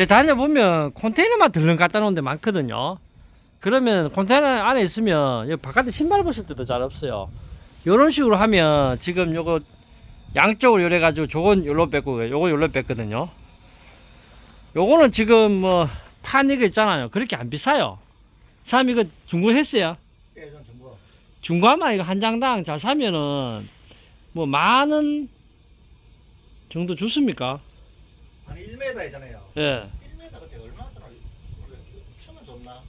제 다녀보면 컨테이너만 들렁 갖다 놓은 데 많거든요. 그러면 컨테이너 안에 있으면 여기 바깥에 신발 벗을 때도 잘 없어요. 요런 식으로 하면 지금 요거 양쪽으로 요래 가지고 저건 요로 뺐고 요거 요로 뺐거든요. 요거는 지금 뭐 판이거 있잖아요. 그렇게 안 비싸요. 사람 이거 중고 했어요. 예, 좀 중고. 중고하면 이거 한 장당 잘 사면은 뭐 만 원 정도 좋습니까? 한 1m 있잖아요. 예. 1m 그때 얼마더라? 원래 천원 줬나?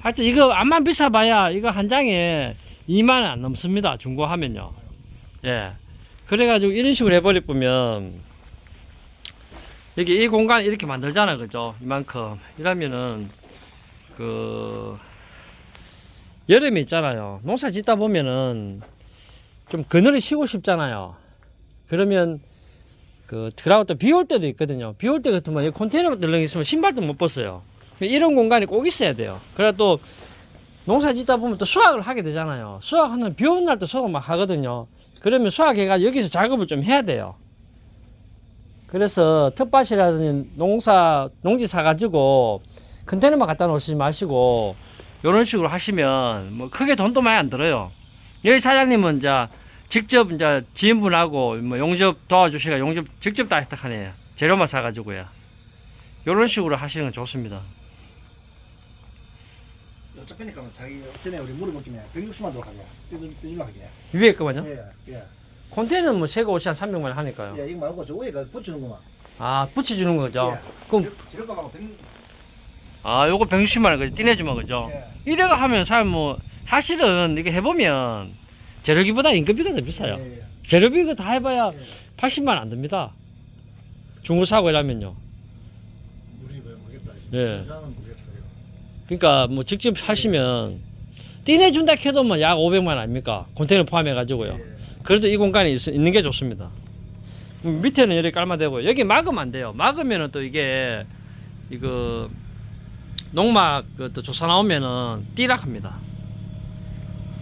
하여튼 이거 암만 비싸봐야 이거 한 장에 2만 원안 넘습니다. 중고하면요. 예. 그래가지고 이런 식으로 해버릴 거면 여기 이 공간 이렇게 만들잖아, 그죠? 이만큼. 이러면은 그 여름에 있잖아요. 농사 짓다 보면은 좀 그늘에 쉬고 싶잖아요. 그러면 그 그러고 또비올 때도 있거든요. 비 올 때 같으면 이 컨테이너 들렁 있으면 신발도 못 벗어요. 이런 공간이 꼭 있어야 돼요. 그래 또 농사 짓다 보면 또 수확을 하게 되잖아요. 수확하는 비 오는 날도 수확을 막 하거든요. 그러면 수확해가 여기서 작업을 좀 해야 돼요. 그래서 텃밭이라든지 농사 농지 사가지고 컨테이너만 갖다 놓으시지 마시고 이런 식으로 하시면 뭐 크게 돈도 많이 안 들어요. 여기 사장님은 이제 직접 이제 지인분하고 뭐 용접 도와주시가 용접 직접 다 했다하네요. 재료만 사가지고요. 이런 식으로 하시는 건 좋습니다. 어차피니까 자기 전에 우리 물어보기네 160만 더 하냐? 뜯으려 하기네. 위에 거만요? 예, 예. 콘테이너는 뭐 세고 옷이 한 300만 원 하니까요. 예, 이거 말고 저 위에가 붙이는구만. 아 붙여주는 거죠. 예. 그럼 지름값하고 100. 아 요거 160만 원 그죠? 띠내주면 그죠? 예. 이래가 하면 사람 뭐 사실은 이게 해보면 재료비보다 인건비가 더 비싸요. 예, 예. 재료비 이거 다 해봐야 예. 80만 원안 듭니다. 중고 사고 이라면요. 우리 왜 모르겠다. 예. 저는 모르겠다. 이거. 그러니까 뭐 직접 하시면 띠내준다 해도 뭐약 500만 원 아닙니까? 컨테이너 포함해 가지고요. 예. 그래도 이 공간에 있, 있는 게 좋습니다. 음, 밑에는 이렇게 깔아되고 여기 막으면 안 돼요. 막으면은 또 이게 이거 농막 그또 조사 나오면은 띠락합니다.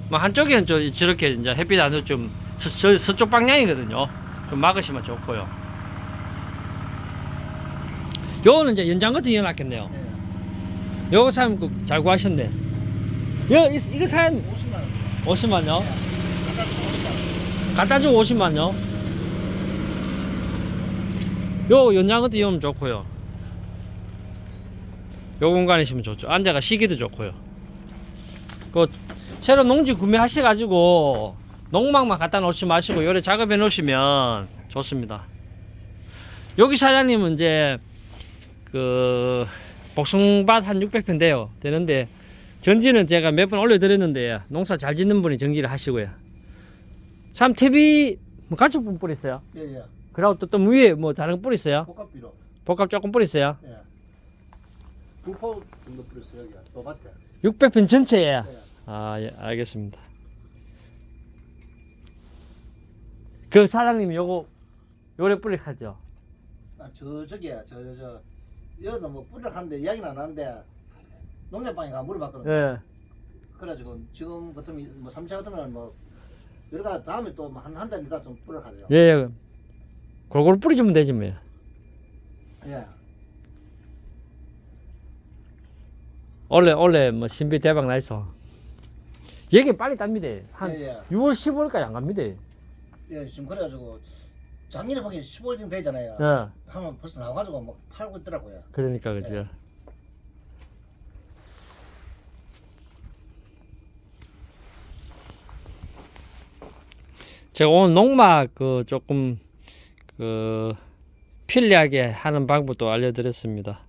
뭐 한쪽에는 저 저렇게 이제 햇빛 안 들어 좀 서, 저, 서쪽 방향이거든요. 좀 막으시면 좋고요. 요거는 이제 연장 같은 게 놨겠네요. 예. 요거 참 잘 구하셨네. 요 이- 이거 산 50만 원. 50만요. 아까 50만 원. 갖다 주고 50만 요. 요 연장 것도 이으면 좋고요. 요 공간에 있으면 좋죠. 앉아가 쉬기도 좋고요. 그 새로 농지 구매하셔 가지고 농막만 갖다 놓지 마시고 요래 작업해 놓으시면 좋습니다. 여기 사장님은 이제 그 복숭밭 한 600평 돼요. 되는데 전지는 제가 몇 번 올려드렸는데 농사 잘 짓는 분이 전기를 하시고요. 삼탭이 뭐 가축분 뿌리세요. 예, 예. 그리고 또, 또 위에 뭐 다른 거 뿌리세요. 복합비로. 복합 조금 뿌리세요. 예. 두포 정도 뿌렸어요, 여기. 또 밭에. 600편 전체에. 예. 아, 예, 알겠습니다. 그 사장님이 요거 요래 뿌리하죠. 아, 저 저기야, 저저 저. 여기도 뭐 뿌리를 하는데 이야기는 안 하는데 농협방에 가 물어봤거든. 예. 그래가지고 지금 같으면 뭐 3차 같으면 뭐 이러다 다음에 또 한 한 달 있다 좀 뿌려 가죠. 예, 예. 골고루 뿌리주면 되지 뭐. 예. 원래 원래 뭐 신비 대박 나 있어. 얘기 빨리 땁니다. 한 예, 예. 6월 15일까지 안 갑니다. 예, 지금 그래가지고 작년에 보기 15일 정도 되잖아요. 예. 하면 벌써 나와가지고 막 팔고 있더라고요. 그러니까 그죠. 예. 제가 오늘 농막 그 조금 그 편리하게 하는 방법도 알려드렸습니다.